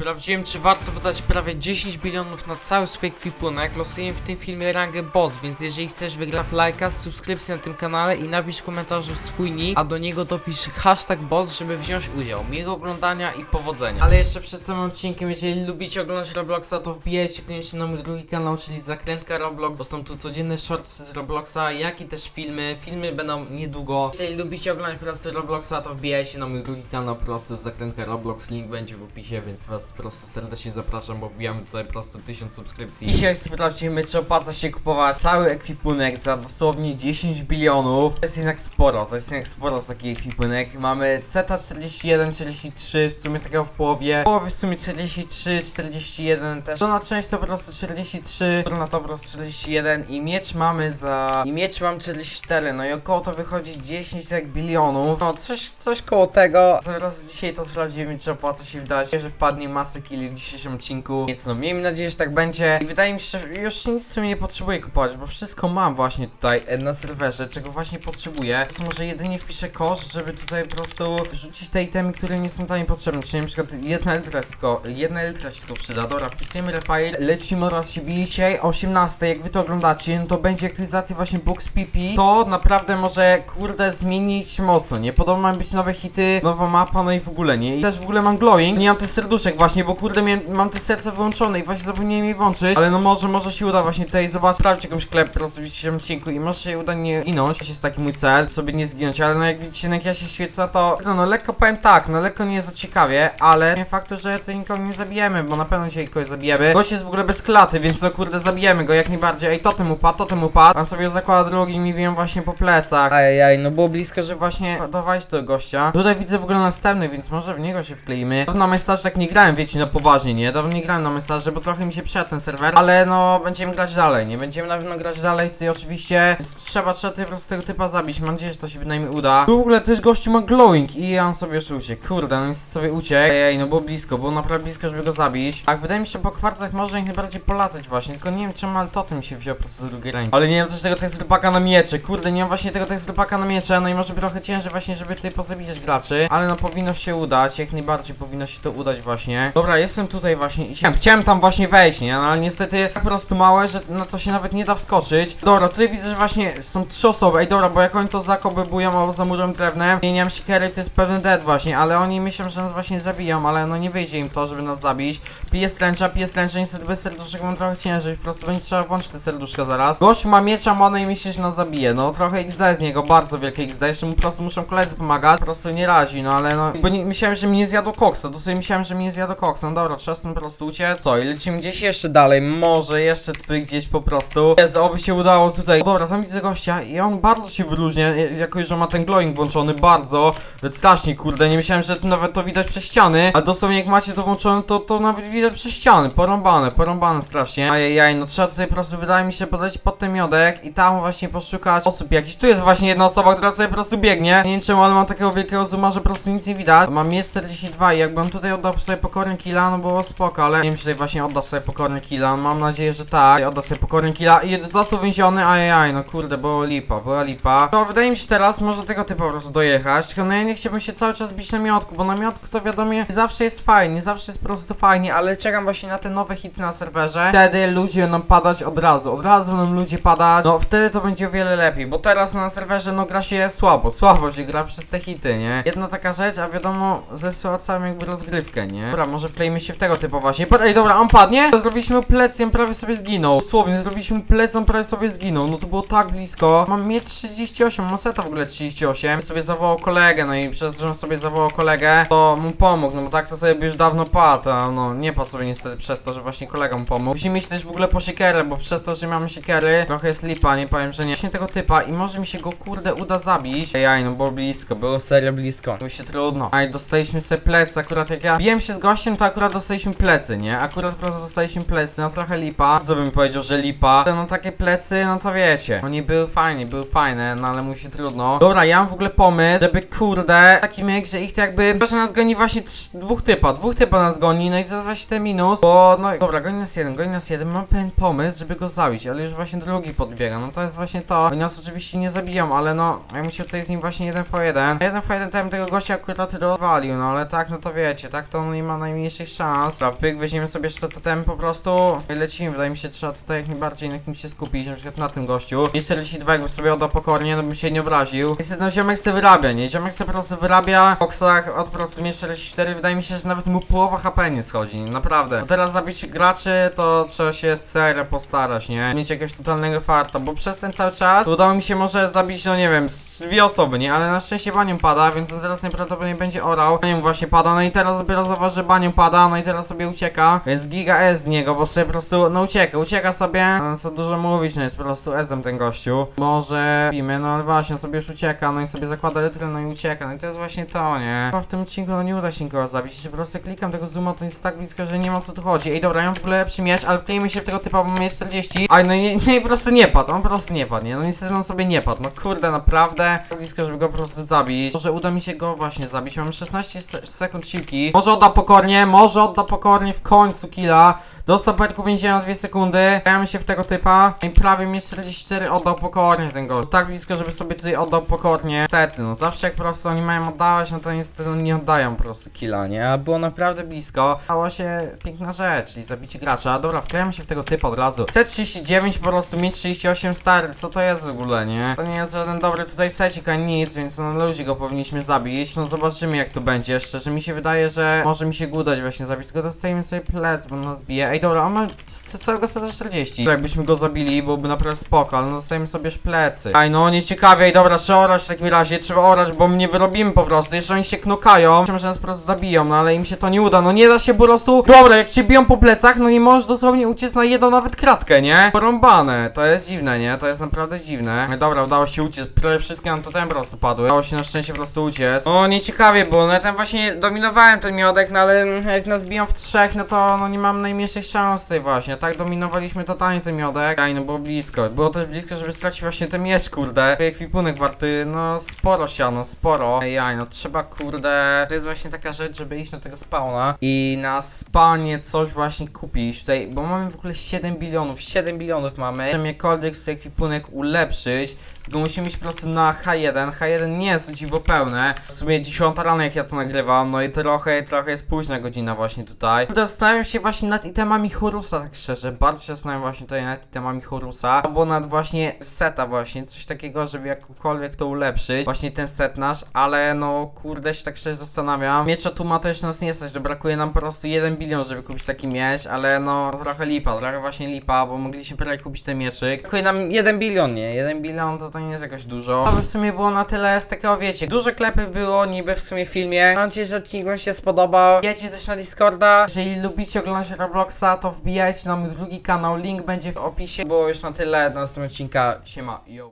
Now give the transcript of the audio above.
Sprawdziłem, czy warto wydać prawie 10 bilionów na cały swój ekwipunek. Losuję w tym filmie rangę boss, więc jeżeli chcesz wygrać lajka, subskrypcję na tym kanale i napisz w komentarzu swój nick, a do niego dopisz hashtag boss, żeby wziąć udział. Miłego oglądania i powodzenia. Ale jeszcze przed samym odcinkiem, jeżeli lubicie oglądać Robloxa, to wbijajcie koniecznie na mój drugi kanał, czyli Zakrętka Roblox, bo są tu codzienne shortsy z Robloxa, jak i też filmy. Filmy będą niedługo. Jeżeli lubicie oglądać po prostu Robloxa, to wbijajcie na mój drugi kanał, po prostu Zakrętka Roblox, link będzie w opisie, więc was po prostu serdecznie zapraszam, bo wbijamy tutaj po prostu 1000 subskrypcji. Dzisiaj sprawdzimy, czy opłaca się kupować cały ekwipunek za dosłownie 10 bilionów. To jest jednak sporo, to jest jednak sporo z taki ekwipunek. Mamy CETA 41, 43, w sumie tego w połowie. W połowie w sumie 43, 41 też. Dolna część to po prostu 43, na to po prostu 41 i miecz mamy za... I miecz mam 44, no i około to wychodzi 10 tak bilionów. No coś, coś koło tego. Zaraz dzisiaj to sprawdzimy, czy opłaca się wdać, że wpadnie masę killi w dzisiejszym odcinku. Więc no, miejmy nadzieję, że tak będzie. I wydaje mi się, że już nic w sumie nie potrzebuję kupować, bo wszystko mam właśnie tutaj e, na serwerze, czego właśnie potrzebuję. To może jedynie wpiszę koszt, żeby tutaj po prostu wrzucić te itemy, które nie są tutaj potrzebne. Czyli na przykład jedna litra tylko, jedna litra się tylko przyda. Dobra, wpisujemy repair, lecimy oraz się bije. Dzisiaj o 18, jak wy to oglądacie, no to będzie aktualizacja właśnie Books PP. To naprawdę może, kurde, zmienić mocno, nie? Podobno mają być nowe hity, nowa mapa, no i w ogóle, nie? I też w ogóle mam glowing, nie mam tych serduszek właśnie, bo kurde, miałem, mam te serce wyłączone i właśnie zapomniałem je włączyć. Ale no może, może się uda właśnie tutaj zobaczyć, sprawdzić jakąś klep dzisiejszym odcinku i może się uda nie ginąć. To jest taki mój cel, sobie nie zginąć, ale no jak widzicie, no jak ja się świecę, to no, no lekko powiem tak, no lekko nie jest za ciekawie, ale nie faktu, że to nikogo nie zabijemy, bo na pewno dzisiaj kogoś zabijemy. Gość jest w ogóle bez klaty, więc no kurde, zabijemy go jak najbardziej. Ej, totem upadł, totem upadł. Pan sobie zakłada drugi mi biją właśnie po plecach. Ajajaj, no było blisko, że właśnie dawałeś tego gościa. Tutaj widzę w ogóle następny, więc może w niego się wkleimy. Na Mestarze tak nie grałem, wiecie, no poważnie, nie? Dawno nie grałem na Mestarze, bo trochę mi się przejadł ten serwer, ale no będziemy grać dalej, nie? Będziemy na pewno grać dalej tutaj oczywiście, trzeba, trzeba tutaj po prostu tego typa zabić. Mam nadzieję, że to się bynajmniej uda. Tu w ogóle też gościu ma glowing i on sobie jeszcze uciekł. Kurde, no nic sobie uciekł. Ej, no było blisko, było naprawdę blisko, żeby go zabić. Tak, wydaje mi się, po kwarcach może jak najbardziej polatać właśnie, tylko nie wiem czemu, ale totem się wziął po prostu z drugiej ręki. Ale nie mam też tego tekstropaka na miecze, kurde, nie mam właśnie tego tekstropaka na miecze, no i może trochę ciężej właśnie, żeby tutaj pozabijać graczy, ale no powinno się udać, jak najbardziej powinno się to udać właśnie. Dobra, jestem tutaj właśnie i chciałem, tam właśnie wejść, nie, no ale niestety tak po prostu małe, że na to się nawet nie da wskoczyć. Dobra, tutaj widzę, że właśnie są trzy osoby, ej dobra, bo jak oni to zakobybują albo za murem drewnem, zmieniam siekiery, to jest pewny dead właśnie, ale oni myślą, że nas właśnie zabiją, ale no nie wyjdzie im to, żeby nas zabić. Piję stręcza, piję stręcza, niestety bez serduszek mam trochę ciężej, po prostu będzie trzeba włączyć te serduszka zaraz. Gość ma miecza, mana i myśli, że nas zabije, no trochę XD z niego, bardzo wielkie XD, jeszcze mu po prostu muszą koledzy pomagać, po prostu nie razi, no ale no, bo nie, myślałem, że mi nie zjadł koksa, to sobie myślałem, że mi nie zjadł koksa, no dobra, trzeba stąd po prostu uciec. Co, i lecimy gdzieś jeszcze dalej, może jeszcze tutaj gdzieś po prostu. Jezu, oby się udało tutaj. Dobra, tam widzę gościa i on bardzo się wyróżnia, jako że ma ten glowing włączony, bardzo, ale strasznie, kurde, nie myślałem, że nawet to widać przez ściany, a dosłownie jak macie to włączone, to, to nawet widać przez ściany, porąbane, porąbane strasznie. Ajajaj, no trzeba tutaj po prostu, wydaje mi się, podać pod ten miodek i tam właśnie poszukać osób jakichś. Tu jest właśnie jedna osoba, która sobie po prostu biegnie. Nie wiem czemu, ale mam takiego wielkiego zooma, że po prostu nic nie widać. Mam mieć 42 i jakbym tutaj oddał sobie pokorny killa, no było spoko, ale nie wiem, czy tutaj właśnie odda sobie pokorny killa. Mam nadzieję, że tak. Odda sobie pokorny killa i został więziony, ajajaj, no kurde, było lipa, była lipa. To wydaje mi się teraz, może tego typu po prostu dojechać, tylko no ja nie chciałbym się cały czas bić na miotku, bo na miotku to wiadomo, zawsze jest fajnie, zawsze jest po prostu fajnie, ale czekam właśnie na te nowe hity na serwerze. Wtedy ludzie będą padać od razu, od razu będą ludzie padać, no wtedy to będzie o wiele lepiej, bo teraz na serwerze no gra się słabo, słabo się gra przez te hity, nie? Jedna taka rzecz, a wiadomo, zepsuła całą jakby rozgrywkę, nie? Dobra, może wklejmy się w tego typu właśnie. Ej, dobra, on padnie? Zrobiliśmy plecy, on prawie sobie zginął. Dosłownie, zrobiliśmy plecy, on prawie sobie zginął. No to było tak blisko. Mam mieć 38, mam seta w ogóle 38. Sobie zawołał kolegę, no i przez że sobie zawołał kolegę, to mu pomógł, no bo tak to sobie już dawno padł, a no nie padł sobie niestety przez to, że właśnie kolega mu pomógł. Musimy mieć też w ogóle po siekierę, bo przez to, że mamy siekiery, trochę jest lipa, nie powiem, że nie. Właśnie tego typa i może mi się go kurde uda zabić. Ej, no było blisko, było serio blisko. Było się trudno. Aj, dostaliśmy sobie plecy, akurat jak ja biłem się z gościem, to akurat dostaliśmy plecy, nie? Akurat po prostu dostaliśmy plecy, no trochę lipa. Co bym powiedział, że lipa? No takie plecy, no to wiecie. Oni były fajni, były fajne, no ale mu się trudno. Dobra, ja mam w ogóle pomysł, żeby kurde, taki myk, że ich to jakby, że nas goni właśnie trz- dwóch typa, dwóch typa nas goni, no i to jest właśnie ten minus, bo no dobra, goni nas jeden, goni nas jeden, mam pewien pomysł, żeby go zabić, ale już właśnie drugi podbiega, no to jest właśnie to. Oni nas oczywiście nie zabiją, ale no, ja się tutaj z nim właśnie jeden po jeden. Jeden po jeden tam tego gościa akurat rozwalił, no ale tak, no to wiecie, tak to on nie ma najmniejszych szans. Dobra, pyk, weźmiemy sobie jeszcze totem po prostu i lecimy. Wydaje mi się, trzeba tutaj jak najbardziej na kimś się skupić, na przykład na tym gościu. I 42 jakby sobie oddał pokornie, no bym się nie obraził. Niestety no ziomek se wyrabia, nie? Ziomek se po prostu wyrabia w boksach od prostu mnie 44. Wydaje mi się, że nawet mu połowa HP nie schodzi, naprawdę. Bo teraz zabić graczy, to trzeba się serio postarać, nie? Mieć jakiegoś totalnego farta, bo przez ten cały czas udało mi się może zabić, no nie wiem, dwie osoby, nie? Ale na szczęście banią pada, więc on zaraz najprawdopodobniej będzie orał. Banią właśnie pada, no i teraz dopiero zauważy, banią pada, no i teraz sobie ucieka. Więc giga S z niego, bo sobie po prostu, no ucieka, ucieka sobie. No, co dużo mówić, no jest po prostu S-em ten gościu. Może pimy, no ale właśnie, on sobie już ucieka, no i sobie zakłada litrę, no i ucieka. No i to jest właśnie to, nie? Chyba w tym odcinku no nie uda się nikogo zabić. Jeśli po prostu klikam tego zooma, to jest tak blisko, że nie ma co tu chodzi. Ej, dobra, ja mam w ogóle lepszy miecz, ale wklejmy się w tego typa, bo mamy 40. Aj, no i nie, nie, po prostu nie padł, on po prostu nie padł, nie? No niestety on sobie nie padł, no kurde, naprawdę. Tak blisko, żeby go po prostu zabić. Może uda mi się go właśnie zabić, mam 16 se- sekund siłki. Może odda pokornie, może odda pokornie w końcu killa. Dostał perku więzienia na 2 sekundy. Gramy się w tego typa. I prawie mnie 44 oddał pokornie ten gol. Tak blisko, żeby sobie tutaj oddał pokornie. Niestety, no zawsze jak po prostu oni mają oddawać, no to niestety nie oddają po prostu killa, nie? A było naprawdę blisko. Stała się piękna rzecz, czyli zabicie gracza. Dobra, wklejamy się w tego typa od razu. C39 po prostu, mi 38 stary, co to jest w ogóle, nie? To nie jest żaden dobry tutaj secik ani nic, więc na luzie go powinniśmy zabić. No zobaczymy jak to będzie. Szczerze mi się wydaje, że może mi się go udać właśnie zabić, tylko dostajemy sobie plec, bo nas bije. Ej, dobra, on ma z całego seta 40. To jakbyśmy go zabili, byłoby naprawdę spoko, ale no dostajemy sobie plecy. Ej, no nie ciekawie, ej, dobra, trzeba orać w takim razie, trzeba orać, bo mnie wyrobimy po prostu. Jeszcze oni się knokają, myślę, że nas po prostu zabiją, no ale im się to nie uda, no nie da się po prostu. Dobra, jak cię biją po plecach, no nie możesz dosłownie uciec na jedną nawet kratkę, nie? Porąbane, to jest dziwne, nie? To jest naprawdę dziwne. No dobra, udało się uciec, prawie wszystkie nam totem po prostu padły. Udało się na szczęście po prostu uciec. O, nie ciekawie było, no ja tam właśnie dominowałem ten miodek, no ale jak nas biją w trzech, no to no nie mam najmniejszych szans tutaj właśnie. Tak dominowaliśmy totalnie ten miodek. Aj, no było blisko. Było też blisko, żeby stracić właśnie ten miecz, kurde. Ekwipunek warty, no sporo siano, sporo. Ej, aj, no trzeba, kurde. To jest właśnie taka rzecz, żeby iść na tego spawna i na spanie coś właśnie kupić tutaj, bo mamy w ogóle 7 bilionów. 7 bilionów mamy. Żeby jakkolwiek sobie ekwipunek ulepszyć, tylko musimy mieć po prostu na H1. H1 nie jest dziwo pełne. W sumie 10 rano jak ja to nagrywam, no i trochę, trochę jest późna godzina właśnie tutaj. Zastanawiam się właśnie nad itemami Horusa, tak szczerze. Bardzo się zastanawiam właśnie tutaj nad itemami Horusa. Albo nad właśnie seta właśnie, coś takiego, żeby jakkolwiek to ulepszyć. Właśnie ten set nasz, ale no kurde się tak szczerze zastanawiam. Miecza tu ma też nas nie stać, że brakuje nam po prostu 1 bilion, żeby kupić taki miecz, ale no trochę lipa, trochę właśnie lipa, bo mogliśmy prawie kupić ten mieczyk. Brakuje nam 1 bilion, nie? 1 bilion to to nie jest jakoś dużo. To by w sumie było na tyle z takiego, wiecie, dużo klepy było niby w sumie w filmie. Mam nadzieję, że odcinek wam się spodobał. Wbijajcie też na Discorda. Jeżeli lubicie oglądać Robloxa, to wbijajcie na mój drugi kanał, link będzie w opisie. Było już na tyle, do następnego odcinka, siema, yo.